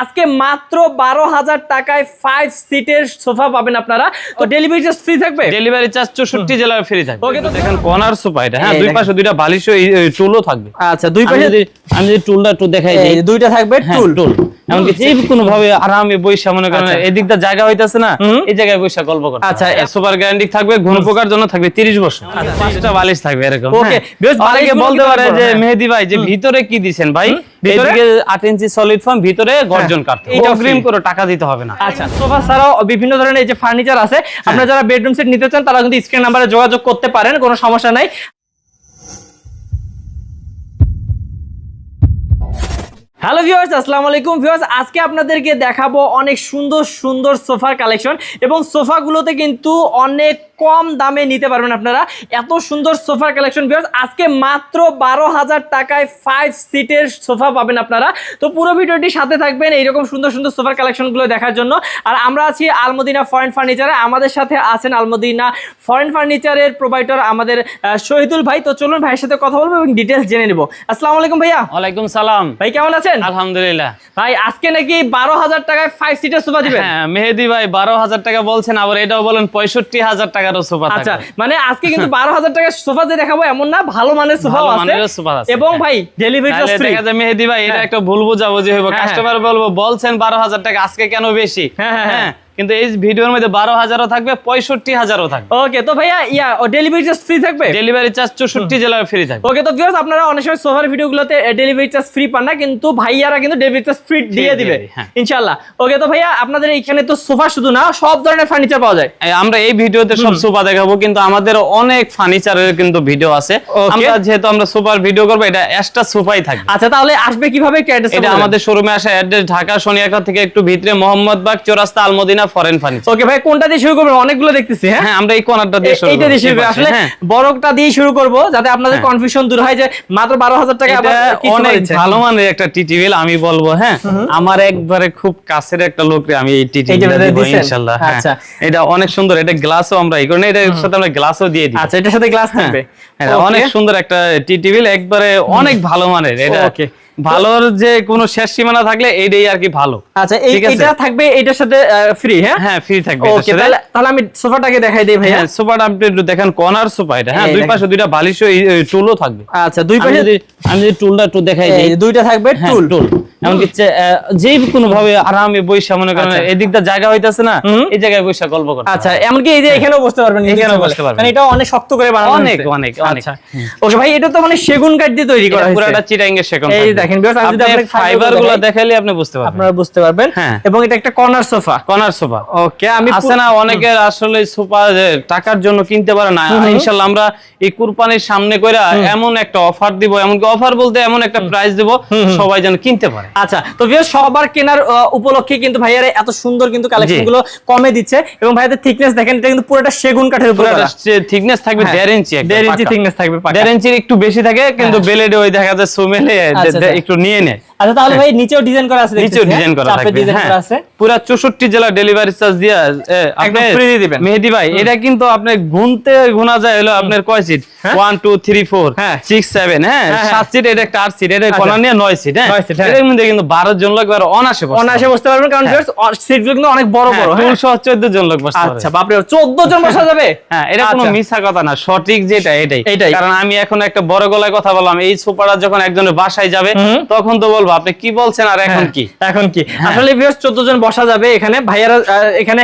আজকে মাত্র বারো হাজার টাকায় ফাইভ সিটের সোফা পাবেন আপনারা। তো ডেলিভারি চার্জ ফ্রি থাকবে? ডেলিভারি চার্জ চৌষট্টি জেলার ফ্রি থাকবে। ওকে তো দেখেন কর্নার সোফা এটা হ্যাঁ দুই পাশে দুইটা বালিশ টুলও থাকবে। আচ্ছা দুই পাশে আমি যদি টুলটা একটু দেখাই দিই। দুইটা থাকবে হ্যাঁ, টুল। টুল। এমনকি যে কোনো ভাবে আরামে বৈশা মনে করেন। জায়গা হইতাছে না এই জায়গায় বৈশা গল্প করতে আচ্ছা, সুপার গ্যারান্টি থাকবে ঘন পোকার জন্য থাকবে 30 বছর। পাঁচটা বালিশ থাকবে এরকম Okay, হ্যাঁ। বেশ অনেকে বলতে পারে যে হ্যাঁ। মেহেদি ভাই যে ভিতরে কি দিবেন ভাই? ভিতরে? এদিকে 8 ইঞ্চি সলিড ফর্ম ভিতরে গর্জন কাটতে এইটা অগ্রিম করে টাকা দিতে হবে না। আচ্ছা সোফা ছাড়াও বিভিন্ন ধরনের এই যে ফার্নিচার আছে আপনারা যারা বেডরুম সেট নিতে চান তারা কিন্তু স্ক্রিন নাম্বারে যোগাযোগ করতে পারেন কোনো সমস্যা নাই। হ্যালো ভিউয়ার্স আসসালামু আলাইকুম। ভিউয়ার্স আজকে আপনাদেরকে দেখাবো অনেক সুন্দর সুন্দর সোফার কালেকশন এবং সোফাগুলোতে কিন্তু অনেক কম দামে নিতে পারবেন আপনারা। এত সুন্দর সোফার কালেকশন ভিউয়ার্স আজকে মাত্র বারো হাজার টাকায় ফাইভ সিটের সোফা পাবেন আপনারা। তো পুরো ভিডিওটি সাথে থাকবেন এইরকম সুন্দর সুন্দর সোফার কালেকশনগুলো দেখার জন্য। আর আমরা আছি আলমদিনা ফরেন ফার্নিচারে আমাদের সাথে আছেন আলমদিনা ফরেন ফার্নিচারের প্রোভাইডার আমাদের শহীদুল ভাই। তো চলুন ভাইয়ের সাথে কথা বলব এবং ডিটেলস জেনে নিব। আসসালামু আলাইকুম ভাইয়া। ওয়ালাইকুম সালাম। ভাই কেমন আছেন? আলহামদুলিল্লাহ। ভাই আজকে নাকি বারো হাজার টাকায় ফাইভ সিটের সোফা দিবেন? হ্যাঁ মেহেদি ভাই বারো হাজার টাকা বলছেন আবার এটাও বলেন পঁয়ষট্টি হাজার টাকারও সোফা আচ্ছা মানে আজকে কিন্তু বারো হাজার টাকার সোফা যে দেখাবো এমন না ভালো মানের সোফা আছে, এবং হ্যাঁ। ভাই ডেলিভারি দেখা যায় মেহেদি ভাই এটা হ্যাঁ। একটা ভুল হইব হ্যাঁ, হ্যাঁ। কাস্টমার বলব বলছেন বারো হাজার টাকা আজকে কেন বেশি হ্যাঁ, হ্যাঁ, হ্যাঁ। কিন্তু এই ভিডিওর মধ্যে বারো হাজারও থাকবে পঁয়ষট্টি হাজারও থাকবে। ওকে তো ভাইয়া ইয়া ও ডেলিভারি চার্জ ফ্রি থাকবে? ডেলিভারি চার্জ চৌষট্টি জেলায় ফ্রি থাকবে। ওকে তো ভিউয়ার্স আপনারা অনেক সময় সোফার ভিডিওগুলোতে ডেলিভারি চার্জ ফ্রি পান না কিন্তু ভাইয়ারা কিন্তু ডেলিভারি চার্জ ফ্রি দিয়ে দিবে। হ্যাঁ। ইনশাআল্লাহ। ওকে তো ভাইয়া আপনাদের এখানে তো সোফা শুধু না সব ধরনের ফার্নিচার পাওয়া যায়। আমরা এই ভিডিওতে সব সোফা দেখাবো কিন্তু আমাদের অনেক ফার্নিচারের কিন্তু ভিডিও আছে। আমরা যেহেতু আমরা সুপার ভিডিও করব এটা এক্সট্রা সোফাই থাকবে। আচ্ছা তাহলে আসবে কীভাবে? এটা আমাদের শোরুমে আসা অ্যাড্রেস ঢাকা সোনিয়াকা থেকে একটু ভিতরে মোহাম্মদবাগ চৌরাস্তা আলমদিনা ফরেন ফার্নিচার ওকে ভাই কোনটা দিয়ে শুরু করবেন অনেকগুলো দেখতেছি হ্যাঁ? হ্যাঁ আমরা এই কর্নারটা দিয়ে শুরু এইটা দিয়ে শুরু করব। আসলে হ্যাঁ। বড়টা দিয়ে শুরু করব যাতে আপনাদের হ্যাঁ। কনফিউশন দূর হয় যে মাত্র বারো হাজার টাকা আবার অনেক ভালো মানের একটা টিটিভিল আমি বলব হ্যাঁ। আমার একবারে খুব কাছের একটা লোককে আমি এই টিটিভিল দিব ইনশাআল্লাহ আচ্ছা। হ্যাঁ। এটা অনেক সুন্দর এটা গ্লাসও আমরা এই করি না, এটার সাথে আমরা গ্লাসও দিয়ে দিই আচ্ছা এটার সাথে গ্লাস থাকবে। অনেক সুন্দর একটা টিটিভিল একবারে অনেক ভালো মানের এটা Okay. ভালোর যে কোনো শেষ সীমানা থাকলে এইটাই আর কি ভালো। আচ্ছা এই এটা থাকবে এটার সাথে ফ্রি হ্যাঁ? হ্যাঁ ফ্রি থাকবে ওকে তাহলে তাহলে আমি সোফাটাকে দেখাই দিই ভাইয়া। হ্যাঁ সোফাটা আপনি একটু দেখেন কর্নার সোফা এটা। হ্যাঁ দুই পাশে দুইটা বালিশ টুলও থাকবে। আচ্ছা দুই পাশে যদি আমি যদি টুলটা একটু দেখাই দিই। দুইটা থাকবে হ্যাঁ, টুল টুল এমনকি যে কোনো ভাবে আরামে বৈশা মনে করেন আচ্ছা। এদিক দিয়ে জায়গা হইতাছে না এই জায়গায় বৈশা গল্প করতে আচ্ছা এমনকি এই যে এখানেও বসতে পারবেন এখানেও বসতে পারবেন। মানে এটা অনেক শক্ত করে বানানো অনেক, অনেক, অনেক। আচ্ছা। ওকে ভাই এটা তো মানে সেগুন কাঠ দিয়ে তৈরি করা হয়েছে। পুরাটা চিটাঙ্গের সেকন্ড এই দেখেন, আমি যদি আপনাকে দেখাইলে আপনি বুঝতে পারবেন। আপনারা বুঝতে পারবেন। হ্যাঁ। এবং এটা একটা corner sofa corner sofa okay আমি আছে না অনেকের আসলে সোফা টাকার জন্য কিনতে পারে না। ইনশাল্লাহ আমরা এই কুরবানির সামনে কইরা এমন একটা অফার দিব এমনকি অফার বলতে এমন একটা প্রাইস দিব সবাই যেন কিনতে পারে। আচ্ছা তো ভিউয়ার্স সবার কেনার উপলক্ষে কিন্তু ভাইয়ারে এত সুন্দর কিন্তু কালেকশনগুলো কমে দিচ্ছে এবং ভাইয়াদের থিকনেস দেখেন এটা কিন্তু পুরোটা সেগুন কাঠের উপর। থিকনেস থাকবে হ্যাঁ, দেড় ইঞ্চি একদম দেড় ইঞ্চি থিকনেস থাকবে পাকা। দেড় ইঞ্চির একটু বেশি থাকে কিন্তু হ্যাঁ। বেলেডে ওই দেখা যায় সুমেলে আচ্ছা, আচ্ছা। একটু নিয়ে নেয় আচ্ছা তাহলে ভাই নিচেও ডিজাইন করা আছে নিচেও ডিজাইন করা থাকবে ডিজাইন হ্যাঁ। করা আছে পুরা 64 জেলা ডেলিভারি চার্জ দিয়া আপনি free দিয়ে দিবেন। মেহেদি ভাই এটা কিন্তু আপনি গুনতে গুনা যায় হলো আপনার কয় সিট হ্যাঁ। 1 2 3 4 হ্যাঁ। 6 7 হ্যাঁ হ্যাঁ, হ্যাঁ। সিট এটা একটা সিট এটা আচ্ছা। নিয়ে 9 সিট হ্যাঁ সিট, হ্যাঁ। এর মধ্যে কিন্তু 12 জন লোক আর অনাসে বসতে পারবেন কারণ হ্যাঁ। ভিউয়ার্স সিটগুলো কিন্তু অনেক বড় বড় হ্যাঁ। 214 জন লোক বসতে পারবে আচ্ছা বাপরে 14 জন বসা যাবে হ্যাঁ এটা কোনো আচ্ছা। মিথ্যা কথা না সঠিক যেটা এটাই এটাই। কারণ আমি এখন একটা বড় গলায় কথা বললাম এই সোফাটা যখন একজনের বাসায় যাবে তখন তো বলব আপনি কি বলছেন আর এখন হ্যাঁ, কি? এখন কি? হ্যাঁ। আসলে ভিউয়ার্স 14 জন বসা যাবে এখানে। ভাইয়ারা এখানে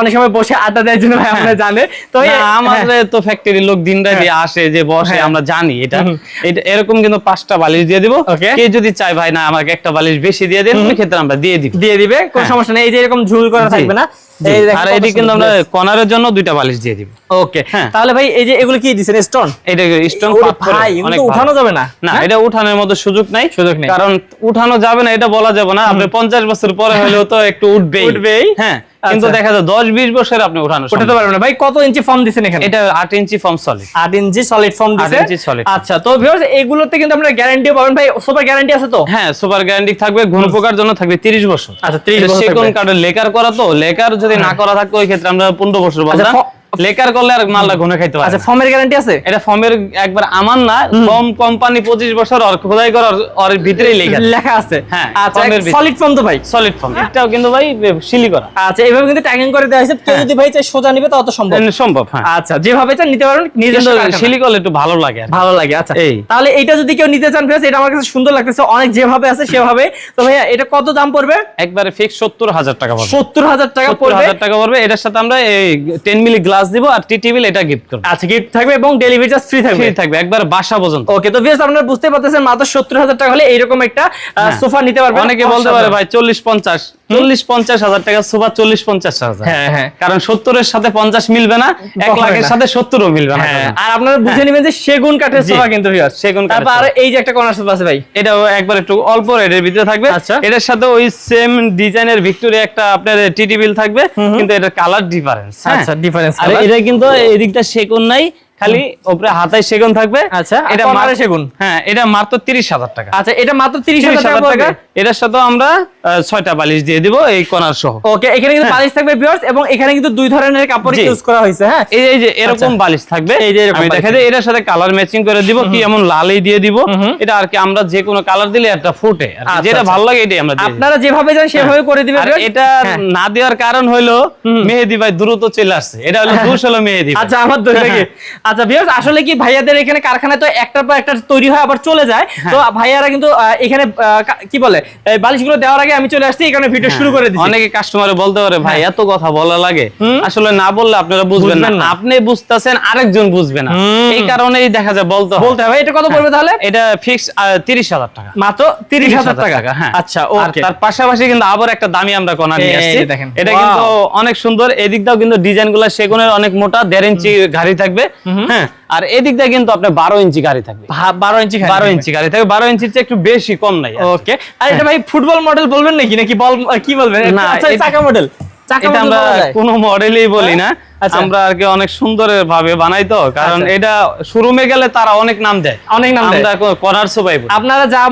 অনেক সময় বসে আড্ডা দেওয়ার জন্য ভাই আমরা জানে। তো আমাদের হ্যাঁ। তো ফ্যাক্টরির লোক দিন রাতে আসে যে বসে। আমরা জানি এটা। এরকম কিন্তু পাঁচটা বালিশ দিয়ে দিব. কে যদি চায় ভাই না আমাকে একটা বালিশ বেশি দিয়ে দেন ক্ষেত্রে আমরা দিয়ে দিব। দিয়ে দিবে কোনো। সমস্যা নেই। এই যে এরকম ঝুল করা থাকবে না। আর কত কিন্তু আমরা কর্নারের জন্য দুইটা বালিশ দিয়ে দিব। ওকে হ্যাঁ। তাহলে ভাই এই যে এগুলো কি দিছেন? স্টোন? এটা স্টোন উঠানো যাবে না, না হ্যাঁ? এটা উঠানোর মতো সুযোগ নাই। সুযোগ নেই। কারণ উঠানো যাবে না এটা বলা যাবে না। আপনি পঞ্চাশ বছর পরে হলেও তো একটু উঠবে উঠবেই। হ্যাঁ কিন্তু আচ্ছা। দেখা যায় দশ বিশ বছর আপনি উঠানো ওঠাতে পারবেন না। ভাই কত ইঞ্চি ফর্ম দিচ্ছেন এখানে? এটা আট ইঞ্চি ফর্ম সলিড আট ইঞ্চি সলিড ফর্ম দিছে? ইঞ্চি সলিড আচ্ছা তো ভিউয়ার্স এগুলোতে কিন্তু আপনারা গ্যারান্টিও পাবেন। ভাই সুপার গ্যারান্টি আছে তো? হ্যাঁ সুপার গ্যারান্টি থাকবে ঘন পোকার জন্য থাকবে 30 বছর। আচ্ছা, 30 এটা বছর সেগুন। কাঠের লেকার করা তো লেকার যদি না করা থাকতো ওই ক্ষেত্রে আমরা 15 বছর আচ্ছা ফ- লেকার করলে আর মালটা ঘুনে খাইতে পারে আচ্ছা ফর্মের গ্যারান্টি আছে? এটা ফর্মের একবার আমার না ফর্ম কোম্পানি পঁচিশ বছর আর খোদাই করার ওর ভিতরেই লেখা লেখা আছে। হ্যাঁ, আচ্ছা সলিড ফর্ম তো ভাই। সলিড ফর্ম এটাও কিন্তু ভাই শিলি করা। আচ্ছা এইভাবে কিন্তু ট্যাগিং করে দেওয়া হয়েছে। কেউ যদি ভাই চাই সোজা নিবে সম্ভব। সম্ভব হ্যাঁ। আচ্ছা যেভাবে চান নিতে পারবেন কারখানা। শিলি করলে একটু ভালো লাগে আর। ভালো লাগে আচ্ছা। তাহলে এইটা যদি কেউ নিতে চান ফ্রেন্ডস এটা আমার কাছে সুন্দর লাগতেছে। অনেক যেভাবে আছে সেভাবে। তো ভাইয়া এটা কত দাম পড়বে? একবারে ফিক্স সত্তর হাজার টাকা পড়বে। সত্তর হাজার টাকা সত্তর পড়বে। হাজার টাকা পড়বে। এটার সাথে আমরা এই টেন মিলি গ্লাস দিব আর টি টিভি এটা গিফট করব। আচ্ছা গিফট থাকবে এবং ডেলিভারি চার্জ ফ্রি থাকবে। ফ্রি থাকবে একবার বাসা পর্যন্ত। ওকে তো ভিউয়ার্স আপনারা বুঝতে পারতেছেন মাত্র সত্তর হাজার টাকা হলে এইরকম একটা সোফা নিতে পারবেন। অনেকে বলতে পারে ভাই চল্লিশ পঞ্চাশ। চল্লিশ পঞ্চাশ হাজার টাকা সুবা চল্লিশ পঞ্চাশ হাজার। হ্যাঁ, হ্যাঁ। কারণ সত্তরের সাথে পঞ্চাশ মিলবে না এক লাখের সাথে সত্তরও মিলবে না। হ্যাঁ আর আপনারা বুঝে নেবেন যে সেগুন কাঠের। সোফা কিন্তু সেগুন তারপর আর এই যে একটা কর্নার সোফা আছে ভাই। এটাও একবার একটু অল্প রেটের ভিতরে থাকবে। আচ্ছা। এটার সাথে ওই সেম ডিজাইনের ভিক্টোরিয়া একটা আপনার টিটি বিল থাকবে কিন্তু এটা কালার ডিফারেন্স আচ্ছা ডিফারেন্স আর এটা কিন্তু এদিকটা সেগুন নাই খালি উপরে হাতায় সেগুন থাকবে। আচ্ছা, এটা মাত্র- সেগুন? হ্যাঁ এটা মাত্র তিরিশ হাজার টাকা। আচ্ছা এটা মাত্র তিরিশ তিরিশ হাজার টাকা এটার সাথে আমরা আহ, ছয়টা বালিশ দিয়ে দিব এই কনার সহ। ওকে এখানে কিন্তু বালিশ থাকবে ভিউয়ার্স এবং এখানে কিন্তু দুই ধরনের কাপড় ইউজ করা হয়েছে হ্যাঁ? এই এই যে এরকম বালিশ থাকবে এই যে এরকম আমি বালিশ দেখা যায় এটার সাথে কালার ম্যাচিং করে দিব কি এমন লালই দিয়ে দিব। এটা আর কি আমরা যে কোনো কালার দিলে একটা ফুটে। আর আচ্ছা, যেটা আচ্ছা। ভালো লাগে এটাই আমরা দিই। আপনারা যেভাবে যান সেভাবে করে দিবেন আর এটা হ্যাঁ। না দেওয়ার কারণ হলো মেহেদি ভাই দ্রুত চলে আসছে। এটা হলো দোষ হলো মেহেদি আচ্ছা আমার দোষ নাকি? আচ্ছা ভিউয়ার্স আসলে কি ভাইয়াদের এখানে কারখানায় তো একটার পর একটা তৈরি হয় আবার চলে যায়? তো ভাইয়ারা কিন্তু এখানে কি বলে বালিশগুলো দেওয়ার আগে আমি চলে আসছি কারণে ভিডিও শুরু করে দিচ্ছি অনেকে কাস্টমারে বলতে পারে ভাই এত কথা বলা লাগে। আসলে না বললে আপনারা বুঝবেন না। আপনি বুঝতেছেন আরেকজন বুঝবে না। এই কারণেই দেখা যায় বলতে বলতে হবে এটা কত পড়বে তাহলে? এটা ফিক্স তিরিশ হাজার টাকা। মাত্র তিরিশ হাজার টাকা। হ্যাঁ। আচ্ছা ওকে তার পাশাপাশি কিন্তু আবার একটা দামি আমরা কর্নার নিয়ে আসছি। দেখেন। এটা কিন্তু অনেক সুন্দর। এদিকটাও কিন্তু ডিজাইনগুলো সেগুনের অনেক মোটা দেড় ইঞ্চি গাড়ি থাকবে। হ্যাঁ আর এদিক দিয়ে কিন্তু আপনার বারো ইঞ্চি গাড়ি থাকবে। বারো ইঞ্চি বারো ইঞ্চি গাড়ি থাকবে বারো ইঞ্চির চেয়ে একটু বেশি কম নাই ওকে আর এটা ভাই ফুটবল মডেল বলবেন নাকি? নাকি বল কি বলবেন? চাকা মডেল এটা আমরা কোনো মডেলই বলি না। আচ্ছা। আমরা আর কি অনেক সুন্দর ভাবে বানাই তো কারণ আচ্ছা। এটা শোরুমে গেলে তারা অনেক নাম দেয়। অনেক নাম দেয়। কর্নার বলি। আপনারা যা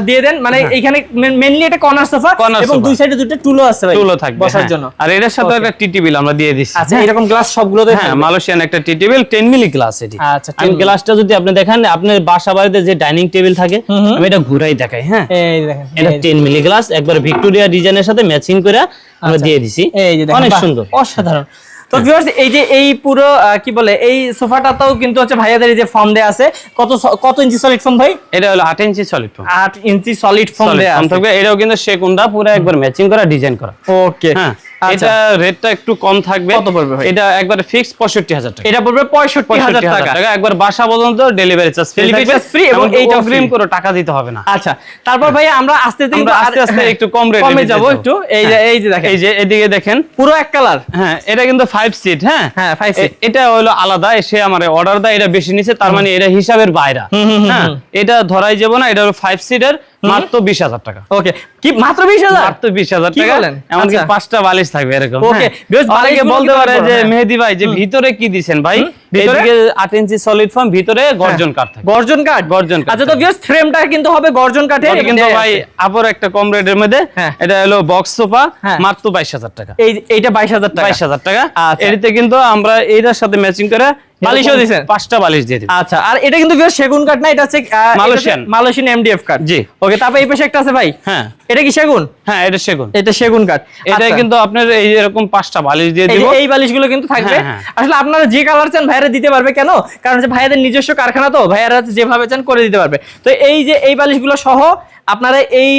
দিয়ে দেন। মানে এখানে মেনলি এটা কর্নার সোফা এবং দুই সাইডে দুটো টুলো আছে ভাই টুলও থাকবে বসার হ্যাঁ। জন্য। আর এটার সাথে একটা আমরা দিয়ে দিচ্ছি। আচ্ছা এরকম গ্লাস সবগুলোতে হ্যাঁ মালয়েশিয়ান একটা tea table ten milli glass এটি। আচ্ছা, 10 আমি গ্লাসটা যদি আপনি দেখেন আপনার বাসা বাড়িতে যে ডাইনিং টেবিল থাকে আমি এটা ঘুরাই দেখাই হ্যাঁ। এই দেখেন এটা এই যে- টেন মিলি গ্লাস একবার ভিক্টোরিয়া ডিজাইনের সাথে ম্যাচিং করে আমরা দিয়ে দিছি এই যে অনেক সুন্দর। অসাধারণ। তো ভিউয়ার্স এই যে এই পুরো আহ, কি বলে এই সোফাটাতেও কিন্তু হচ্ছে ভাইয়াদের যে ফর্ম দেয়া আছে। কত কত ইঞ্চি সলিড ফর্ম ভাই? এটা হলো আট ইঞ্চি সলিড ফর্ম আট ইঞ্চি সলিড ফর্ম দেয়া আছে। থাকবে। এটাও কিন্তু সেকুন্ডা পুরো একবার ম্যাচিং করা ডিজাইন করা। ওকে হ্যাঁ। এটা রেটটা একটু কম থাকবে। কত পড়বে? এটা একবার ফিক্স পঁয়ষট্টি হাজার টাকা। এটা পড়বে পঁয়ষট্টি হাজার 65,000 টাকা। একবার বাসা পর্যন্ত ডেলিভারি চার্জ ফ্রি থাকবে এবং এইটাও অগ্রিম করে টাকা দিতে হবে না। আচ্ছা তারপর ভাই আমরা আস্তে আস্তে আস্তে আস্তে হ্যাঁ, একটু কম রেটে কমে যাব একটু। এই যে এই যে দেখেন। এই যে এদিকে দেখেন। পুরো এক কালার হ্যাঁ এটা কিন্তু ফাইভ সিট হ্যাঁ? হ্যাঁ, five সিট এটা হলো আলাদা সে আমার অর্ডার দেয় এটা বেশি নিছে তার মানে এটা হিসাবের বাইরে। হ্যাঁ? এটা ধরাই যাব না এটা হলো ফাইভ সিটের মাত্র বিশ হাজার টাকা। ওকে। কি মাত্র বিশ হাজার? মাত্র বিশ হাজার টাকা? এমনকি আচ্ছা। পাঁচটা বালিশ থাকবে এরকম হ্যাঁ। বালিশগুলো বলতে পারে যে। মেহেদি ভাই যে ভিতরে কি দিচ্ছেন ভাই? এদিকে আট ইঞ্চি সলিড ফর্ম ভিতরে গর্জন কাঠ থাকে। গর্জন কাঠ? গর্জন কাঠ আচ্ছা তো ভিউয়ার্স ফ্রেমটা কিন্তু হবে গর্জন কাঠের কিন্তু ভাই আবার একটা কম রেটের মধ্যে। হ্যাঁ। এটা হলো বক্স সোফা হ্যাঁ। মাত্র বাইশ হাজার টাকা। এই এইটা বাইশ হাজার টাকা। বাইশ হাজার টাকা। আচ্ছা। কিন্তু আমরা সাথে ম্যাচিং করে বালিশও পাঁচটা বালিশ দিয়ে দিই আচ্ছা আর এটা কিন্তু সেগুন কাঠ না এটা হচ্ছে মালয়েশিয়ান। মালয়েশিয়ান এমডিএফ কাঠ। জি। ওকে তারপর এই পাশে একটা আছে ভাই। হ্যাঁ। এটা কি সেগুন? হ্যাঁ এটা সেগুন। এটা সেগুন কাঠ। এটা আচ্ছা। কিন্তু আপনার এই এরকম পাঁচটা বালিশ দিয়ে দিব। এই বালিশগুলো কিন্তু থাকবে। হ্যাঁ, হ্যাঁ। আসলে আপনারা যে কালার চান ভাইয়ারা দিতে পারবে কেন? কারণ হচ্ছে ভাইয়াদের নিজস্ব কারখানা তো, ভাইয়ারা যেভাবে চান করে দিতে পারবে। তো এই যে এই বালিশগুলো সহ আপনারা এই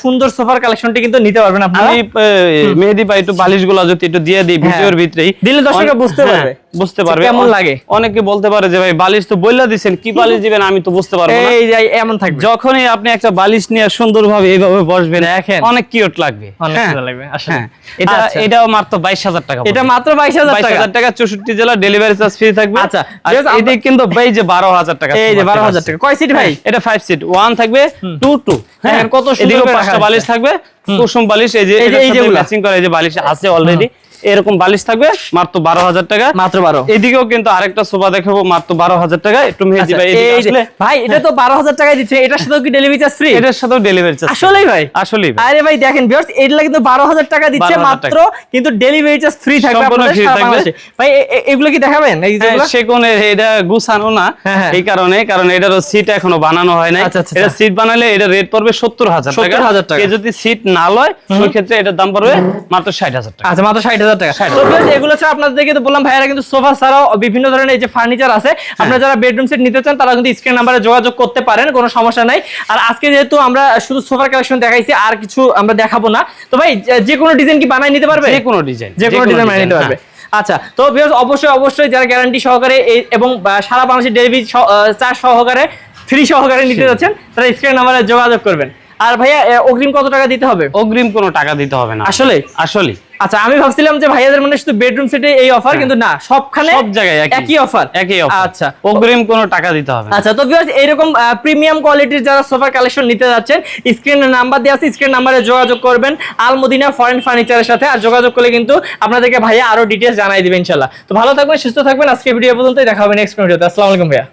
সুন্দর সোফার কালেকশনটি কিন্তু নিতে পারবেন আপনি মেহেদি ভাই একটু বালিশগুলা যদি একটু দিয়ে দিই ভিডিওর ভিতরেই দিলে দর্শকরা বুঝতে হ্যাঁ, পারবে। বুঝতে পারবে কেমন লাগে। অনেকে বলতে পারে যে ভাই বালিশ তো বইলা দিছেন কি বালিশ দিবেন আমি তো বুঝতে পারব না এই যে এমন থাকবে যখনই আপনি একটা বালিশ নিয়ে সুন্দরভাবে এইভাবে বসবেন দেখেন। অনেক কিউট লাগবে অনেক হ্যাঁ। সুন্দর লাগবে, আসলে। হ্যাঁ। এটা। এটাও মাত্র বাইশ হাজার টাকা এটা মাত্র বাইশ হাজার বাইশ টাকা হাজার টাকা চৌষট্টি জেলা ডেলিভারি চার্জ ফ্রি থাকবে আচ্ছা, আর এদিকে কিন্তু এই যে বারো হাজার টাকা এই যে বারো হাজার টাকা কয় সিট ভাই এটা ফাইভ সিট ওয়ান থাকবে টু টু হ্যাঁ দেখেন কত সুন্দর পাঁচটা বালিশ। থাকবে কুসুম বালিশ এই যে এই যে- ম্যাচিং করা এই যে বালিশ আছে অলরেডি এরকম বালিশ থাকবে মাত্র বারো হাজার টাকা। মাত্র বারো। এদিকেও কিন্তু আরেকটা সোফা দেখাবো মাত্র বারো হাজার টাকা। একটু মেহেদি আচ্ছা, ভাই এদিকে আসলে ভাই এটা তো বারো হাজার টাকায় দিচ্ছে এটার সাথেও কি ডেলিভারি চার্জ ফ্রি এটার সাথেও ডেলিভারি চার্জ আসলেই ভাই। আসলেই। আরে ভাই দেখেন ভিউয়ার্স এটা কিন্তু বারো হাজার টাকা দিচ্ছে মাত্র কিন্তু ডেলিভারি চার্জ ফ্রি থাকবে সম্পূর্ণ সারা থাকবে। ভাই এগুলো কি দেখাবেন? এই হ্যাঁ, যেগুলো? সে কোণে এটা গুছানো না হ্যাঁ, হ্যাঁ। এই কারণে কারণ এটারও সিট এখনও বানানো হয় নাই। আচ্ছা, আচ্ছা, এটা। সিট বানালে এটা রেট পড়বে সত্তর হাজার টাকা। 70,000 টাকা। কেউ যদি সিট না লয় সেই ক্ষেত্রে এটার দাম পড়বে মাত্র ষাট হাজার টাকা। আচ্ছা মাত্র ষাট হাজার টাকা। এগুলো ছাড়া আপনাদেরকে তো বললাম ভাইয়ারা কিন্তু সোফা ছাড়াও বিভিন্ন ধরনের এই যে ফার্নিচার আছে হ্যাঁ। আপনারা যারা বেডরুম সেট নিতে চান তারা কিন্তু স্ক্রিন নাম্বারে যোগাযোগ করতে পারেন কোনো সমস্যা নাই। আর আজকে যেহেতু আমরা শুধু সোফার কালেকশন দেখাইছি আর কিছু আমরা দেখাবো না। তো ভাই যে- যে কোনো ডিজাইন কি বানাই নিতে পারবে? যে কোনো ডিজাইন যে কোনো ডিজাইন বানিয়ে নিতে পারবে। আচ্ছা তো ভিউয়ার্স অবশ্যই অবশ্যই যারা গ্যারান্টি সহকারে এবং সারা বাংলাদেশের ডেলিভারি চার্জ সহকারে ফ্রি সহকারে নিতে যাচ্ছেন তারা স্ক্রিন নাম্বারে যোগাযোগ করবেন। আর ভাইয়া অগ্রিম কত টাকা দিতে হবে? অগ্রিম কোনো টাকা দিতে হবে না। আসলে? আসলে আচ্ছা আমি ভাবছিলাম যে ভাইয়াদের মানে শুধু বেডরুম সেটে এই অফার কিন্তু না সবখানে সব জায়গায় একই। অফার একই offer। আচ্ছা। অগ্রিম কোনো টাকা দিতে হবে আচ্ছা তো ভিউয়ার্স এইরকম প্রিমিয়াম কোয়ালিটির যারা সোফার কালেকশন নিতে যাচ্ছেন স্ক্রিনের নাম্বার দেওয়া আছে স্ক্রিন নাম্বারে যোগাযোগ করবেন আল আলমদিনা ফরেন ফার্নিচারের সাথে আর যোগাযোগ করলে কিন্তু আপনাদেরকে ভাইয়া আরও ডিটেলস জানাই দিবেন ইনশাল্লাহ তো ভালো থাকবেন সুস্থ থাকবেন আজকে ভিডিও পর্যন্তই দেখা হবে নেক্সট ভিডিওতে আসসালামু আলাইকুম ভাইয়া।